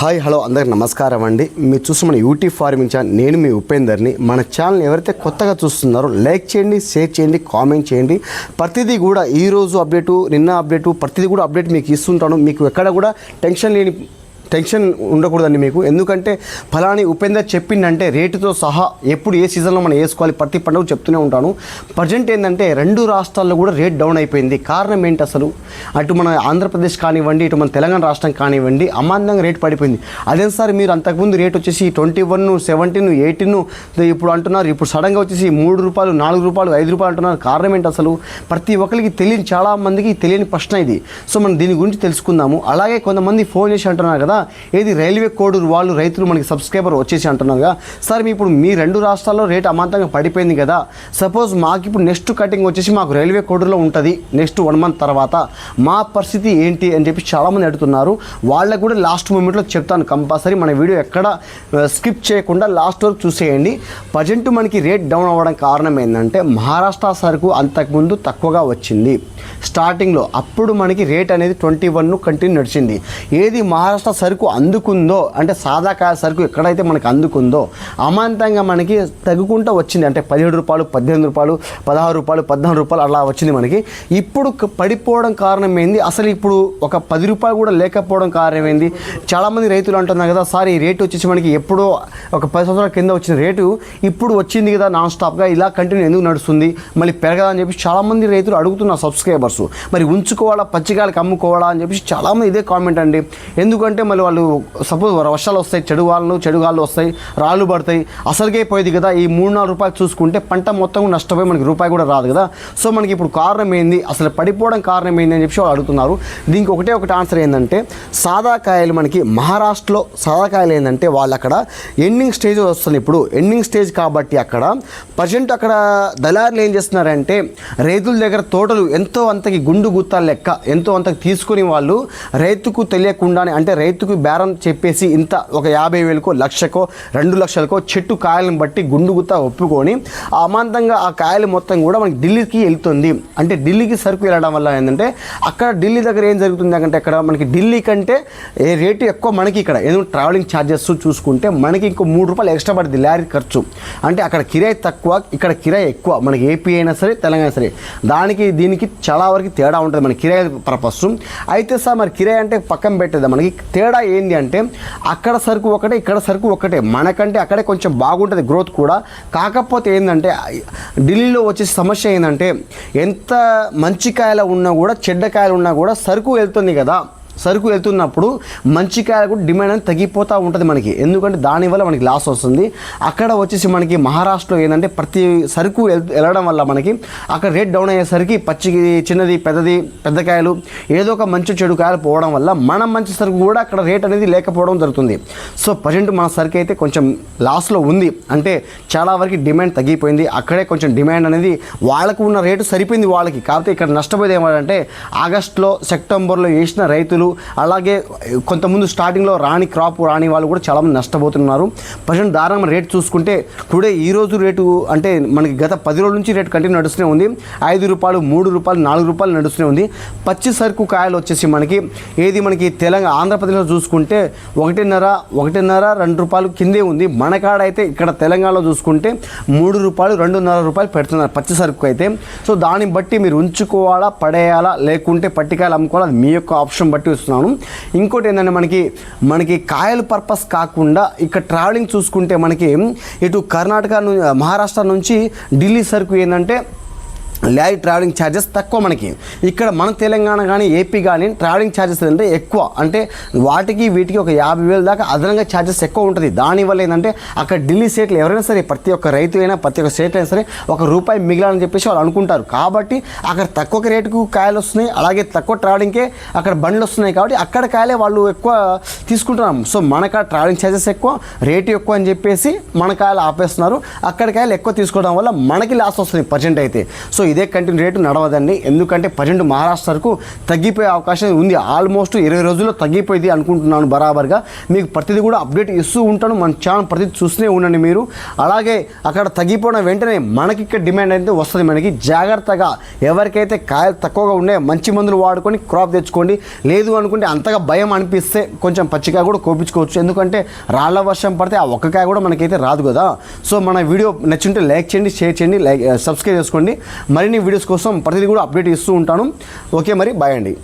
Hi hello అందరికి నమస్కారం అండి. మీరు చూస్తున్న యూట్యూబ్ ఫార్మింగ్ ఛానల్ నేను మీ ఉపేందర్ని. మన ఛానల్ ఎవరైతే కొత్తగా చూస్తున్నారో లైక్ చేయండి షేర్ చేయండి కామెంట్ చేయండి. ప్రతిదీ కూడా ఈ రోజు అప్డేటు నిన్న అప్డేటు ప్రతిదీ కూడా అప్డేట్ మీకు ఇస్తుంటాను. మీకు ఎక్కడ కూడా టెన్షన్ లేని టెన్షన్ ఉండకూడదండి మీకు. ఎందుకంటే ఫలాని ఉపేందర్ చెప్పిందంటే రేటుతో సహా ఎప్పుడు ఏ సీజన్లో మనం వేసుకోవాలి ప్రతి పండుగ చెప్తూనే ఉంటాను. ప్రజెంట్ ఏంటంటే రెండు రాష్ట్రాల్లో కూడా రేట్ డౌన్ అయిపోయింది. కారణం ఏంటి అసలు? అటు మన ఆంధ్రప్రదేశ్ కానివ్వండి ఇటు మన తెలంగాణ రాష్ట్రం కానివ్వండి అమాంతంగా రేట్ పడిపోయింది. అదే సార్ మీరు అంతకుముందు రేట్ వచ్చేసి ట్వంటీ వన్ సెవెంటీన్ ఎయిటీన్ ఇప్పుడు అంటున్నారు. ఇప్పుడు సడన్గా వచ్చేసి మూడు రూపాయలు నాలుగు రూపాయలు ఐదు రూపాయలు అంటున్నారు. కారణం ఏంటి అసలు? ప్రతి ఒక్కరికి తెలియని చాలా మందికి తెలియని ప్రశ్న ఇది. సో మనం దీని గురించి తెలుసుకుందాము. అలాగే కొంతమంది ఫోన్ చేసి అంటున్నారు కదా ఏది రైల్వే కోడూరు వాళ్ళు రైతులు మనకి సబ్స్క్రైబర్ వచ్చేసి అంటున్నారు కదా? సార్ మీ ఇప్పుడు మీ రెండు రాష్ట్రాల్లో రేట్ అమాంతంగా పడిపోయింది కదా? సపోజ్ మాకు ఇప్పుడు నెక్స్ట్ కటింగ్ వచ్చేసి మాకు రైల్వే కోడూరులో ఉంటుంది నెక్స్ట్ వన్ మంత్ తర్వాత. మా పరిస్థితి ఏంటి అని చెప్పి చాలామంది అడుగుతున్నారు. వాళ్ళకు కూడా లాస్ట్ మూమెంట్లో చెప్తాను కంపల్సరీ. మన వీడియో ఎక్కడ స్కిప్ చేయకుండా లాస్ట్ వరకు చూసేయండి. ప్రజెంట్ మనకి రేట్ డౌన్ అవ్వడం కారణం ఏంటంటే మహారాష్ట్ర సరుకు అంతకుముందు తక్కువగా వచ్చింది. స్టార్టింగ్లో అప్పుడు మనకి రేట్ అనేది ట్వంటీ వన్ కంటిన్యూ నడిచింది. ఏది మహారాష్ట్ర సరుకు అందుకుందో అంటే సాదా కాయ సరుకు ఎక్కడైతే మనకి అందుకుందో అమాంతంగా మనకి తగ్గుకుంటూ వచ్చింది. అంటే పదిహేడు రూపాయలు పద్దెనిమిది రూపాయలు పదహారు రూపాయలు పద్నాలుగు రూపాయలు అలా వచ్చింది మనకి. ఇప్పుడు పడిపోవడం కారణం ఏంది అసలు ఇప్పుడు ఒక పది రూపాయలు కూడా లేకపోవడం కారణం ఏంది చాలామంది రైతులు అంటున్నారు కదా సార్ ఈ రేటు వచ్చేసి మనకి ఎప్పుడో ఒక పది సంవత్సరాల కింద వచ్చిన రేటు ఇప్పుడు వచ్చింది కదా నాన్ స్టాప్గా ఇలా కంటిన్యూ ఎందుకు నడుస్తుంది? మళ్ళీ పెరగదని చెప్పి చాలామంది రైతులు అడుగుతున్న సబ్స్క్రైబర్స్. మరి ఉంచుకోవాలా? పచ్చికాయలకు అమ్ముకోవాలా? అని చెప్పి చాలామంది ఇదే కామెంట్ అండి. ఎందుకంటే ఒకవేళ వాళ్ళు సపోజ్ వర్షాలు వస్తాయి చెడు వాళ్ళు చెడు గాళ్ళు వస్తాయి రాళ్ళు పడతాయి అసలుకే పోయేది కదా ఈ మూడు నాలుగు రూపాయలు చూసుకుంటే పంట మొత్తం నష్టపోయి మనకి రూపాయి కూడా రాదు కదా. సో మనకి ఇప్పుడు కారణం ఏంది? అసలు పడిపోవడం కారణం ఏంది అని చెప్పి వాళ్ళు అడుగుతున్నారు. దీనికి ఒకటే ఒకటి ఆన్సర్ ఏంటంటే సాదా కాయలు మనకి మహారాష్ట్రలో సాదా కాయలు ఏంటంటే వాళ్ళు అక్కడ ఎండింగ్ స్టేజ్ వస్తుంది ఇప్పుడు ఎండింగ్ స్టేజ్ కాబట్టి అక్కడ ప్రజెంట్ అక్కడ దళారులు ఏం చేస్తున్నారంటే రైతుల దగ్గర తోటలు ఎంతో అంతకి గుండు గుత్తాల లెక్క ఎంతో అంతకి తీసుకుని వాళ్ళు రైతుకు తెలియకుండానే అంటే రైతు రైతుకు బేరం చెప్పేసి ఇంత ఒక యాభై వేలకో లక్షకో రెండు లక్షలకో చెట్టు కాయలను బట్టి గుండు గుత్త ఒప్పుకొని అమాంతంగా ఆ కాయలు మొత్తం కూడా మనకి ఢిల్లీకి వెళ్తుంది. అంటే ఢిల్లీకి సరుకు వెళ్ళడం వల్ల ఏంటంటే అక్కడ ఢిల్లీ దగ్గర ఏం జరుగుతుంది అంటే అక్కడ మనకి ఢిల్లీ కంటే ఏ రేటు ఎక్కువ మనకి ఇక్కడ. ఏదైనా ట్రావెలింగ్ ఛార్జెస్ చూసుకుంటే మనకి ఇంకో మూడు రూపాయలు ఎక్స్ట్రా పడుతుంది లారీ ఖర్చు. అంటే అక్కడ కిరాయి తక్కువ ఇక్కడ కిరాయి ఎక్కువ. మనకి ఏపీ అయినా సరే తెలంగాణ సరే. దానికి దీనికి చాలా వరకు తేడా ఉంటుంది మన కిరాయి పర్పస్ అయితే సార్ మరి కిరాయి అంటే పక్కన పెట్టేది మనకి తేడా ఏంది అంటే అక్కడ సరుకు ఒకటే ఇక్కడ సరుకు ఒకటే. మనకంటే అక్కడే కొంచెం బాగుంటుంది గ్రోత్ కూడా. కాకపోతే ఏంటంటే ఢిల్లీలో వచ్చే సమస్య ఏంటంటే ఎంత మంచి కాయలు ఉన్నా కూడా చెడ్డ కాయలు ఉన్నా కూడా సరుకు వెళ్తుంది కదా. సరుకు వెళ్తున్నప్పుడు మంచి కాయలకు డిమాండ్ అనేది తగ్గిపోతూ ఉంటుంది మనకి. ఎందుకంటే దానివల్ల మనకి లాస్ వస్తుంది. అక్కడ వచ్చేసి మనకి మహారాష్ట్రలో ఏంటంటే ప్రతి సరుకు వెళ్ళడం వల్ల మనకి అక్కడ రేట్ డౌన్ అయ్యేసరికి పచ్చి చిన్నది పెద్దది పెద్ద కాయలు ఏదో ఒక మంచి చెడు కాయలు పోవడం వల్ల మనం మంచి సరుకు కూడా అక్కడ రేట్ అనేది లేకపోవడం జరుగుతుంది. సో ప్రజెంట్ మన సరుకు అయితే కొంచెం లాస్లో ఉంది. అంటే చాలా వరకు డిమాండ్ తగ్గిపోయింది. అక్కడే కొంచెం డిమాండ్ అనేది వాళ్ళకు ఉన్న రేటు సరిపోయింది వాళ్ళకి. కాకపోతే ఇక్కడ నష్టపోయేది ఏమంటే ఆగస్టులో సెప్టెంబర్లో వేసిన రైతులు అలాగే కొంతమంది స్టార్టింగ్లో రాని క్రాప్ రాని వాళ్ళు కూడా చాలామంది నష్టపోతున్నారు. ప్రజెంట్ దారుణం రేట్ చూసుకుంటే టుడే ఈ రోజు రేటు అంటే మనకి గత పది రోజుల నుంచి రేటు కంటిన్యూ నడుస్తూనే ఉంది. ఐదు రూపాయలు మూడు రూపాయలు నాలుగు రూపాయలు నడుస్తూనే ఉంది. పచ్చి సరుకు కాయలు వచ్చేసి మనకి ఏది మనకి తెలంగాణ ఆంధ్రప్రదేశ్లో చూసుకుంటే ఒకటిన్నర ఒకటిన్నర రెండు రూపాయలు కిందే ఉంది. మన కాడ అయితే ఇక్కడ తెలంగాణలో చూసుకుంటే మూడు రూపాయలు రెండున్నర రూపాయలు పెడుతున్నారు పచ్చి సరుకు అయితే. సో దాన్ని బట్టి మీరు ఉంచుకోవాలా పడేయాలా లేకుంటే పట్టికాయలు అమ్ముకోవాలా అది మీ యొక్క ఆప్షన్ బట్టి ఇస్తున్నాను ఇంకోటి ఏంటంటే మనకి మనకి కాయలు పర్పస్ కాకుండా ఇక్కడ ట్రావెలింగ్ చూసుకుంటే మనకి ఇటు కర్ణాటక మహారాష్ట్ర నుంచి ఢిల్లీ సరుకు ఏంటంటే లారీ ట్రావెలింగ్ ఛార్జెస్ తక్కువ మనకి. ఇక్కడ మన తెలంగాణ కానీ ఏపీ కానీ ట్రావెలింగ్ ఛార్జెస్ అంటే ఎక్కువ. అంటే వాటికి వీటికి ఒక యాభై వేల దాకా అదనంగా ఛార్జెస్ ఎక్కువ ఉంటుంది. దానివల్ల ఏంటంటే అక్కడ ఢిల్లీ స్టేట్లో ఎవరైనా సరే ప్రతి ఒక్క రైతు అయినా ప్రతి ఒక్క స్టేట్ అయినా సరే ఒక రూపాయి మిగిలాలని చెప్పేసి వాళ్ళు అనుకుంటారు. కాబట్టి అక్కడ తక్కువ రేటుకు కాయలు వస్తున్నాయి. అలాగే తక్కువ ట్రావెలింగ్కే అక్కడ బండ్లు వస్తున్నాయి కాబట్టి అక్కడ కాయలే వాళ్ళు ఎక్కువ తీసుకుంటున్నాం. సో మనకు ట్రావెలింగ్ ఛార్జెస్ ఎక్కువ రేటు ఎక్కువ అని చెప్పేసి మన కాయలు ఆపేస్తున్నారు. అక్కడ కాయలు ఎక్కువ తీసుకోవడం వల్ల మనకి లాస్ వస్తుంది పర్సెంట్ అయితే. సో ఇదే కంటిన్యూ రేటు నడవదండి. ఎందుకంటే పన్నెండు మహారాష్ట్రకు తగ్గిపోయే అవకాశం ఉంది. ఆల్మోస్ట్ ఇరవై రోజుల్లో తగ్గిపోయింది అనుకుంటున్నాను బరాబర్గా. మీకు ప్రతిదీ కూడా అప్డేట్ ఇస్తూ ఉంటాను. మన ఛానల్ ప్రతిదీ చూస్తూనే ఉండండి మీరు. అలాగే అక్కడ తగ్గిపోయిన వెంటనే మనకి ఇక్కడ డిమాండ్ అయితే వస్తుంది మనకి. జాగ్రత్తగా ఎవరికైతే కాయలు తక్కువగా ఉన్నాయో మంచి మందులు వాడుకొని క్రాప్ తెచ్చుకోండి. లేదు అనుకుంటే అంతగా భయం అనిపిస్తే కొంచెం పచ్చికాయ కూడా కోపించుకోవచ్చు. ఎందుకంటే రాళ్ళ వర్షం పడితే ఆ ఒక్కకాయ కూడా మనకైతే రాదు కదా. సో మన వీడియో నచ్చింటే లైక్ చేయండి షేర్ చేయండి లైక్ సబ్స్క్రైబ్ చేసుకోండి. మరిన్ని వీడియోస్ కోసం ప్రతిదీ కూడా అప్డేట్ ఇస్తూ ఉంటాను. ఓకే మరి బాయ్ అండి.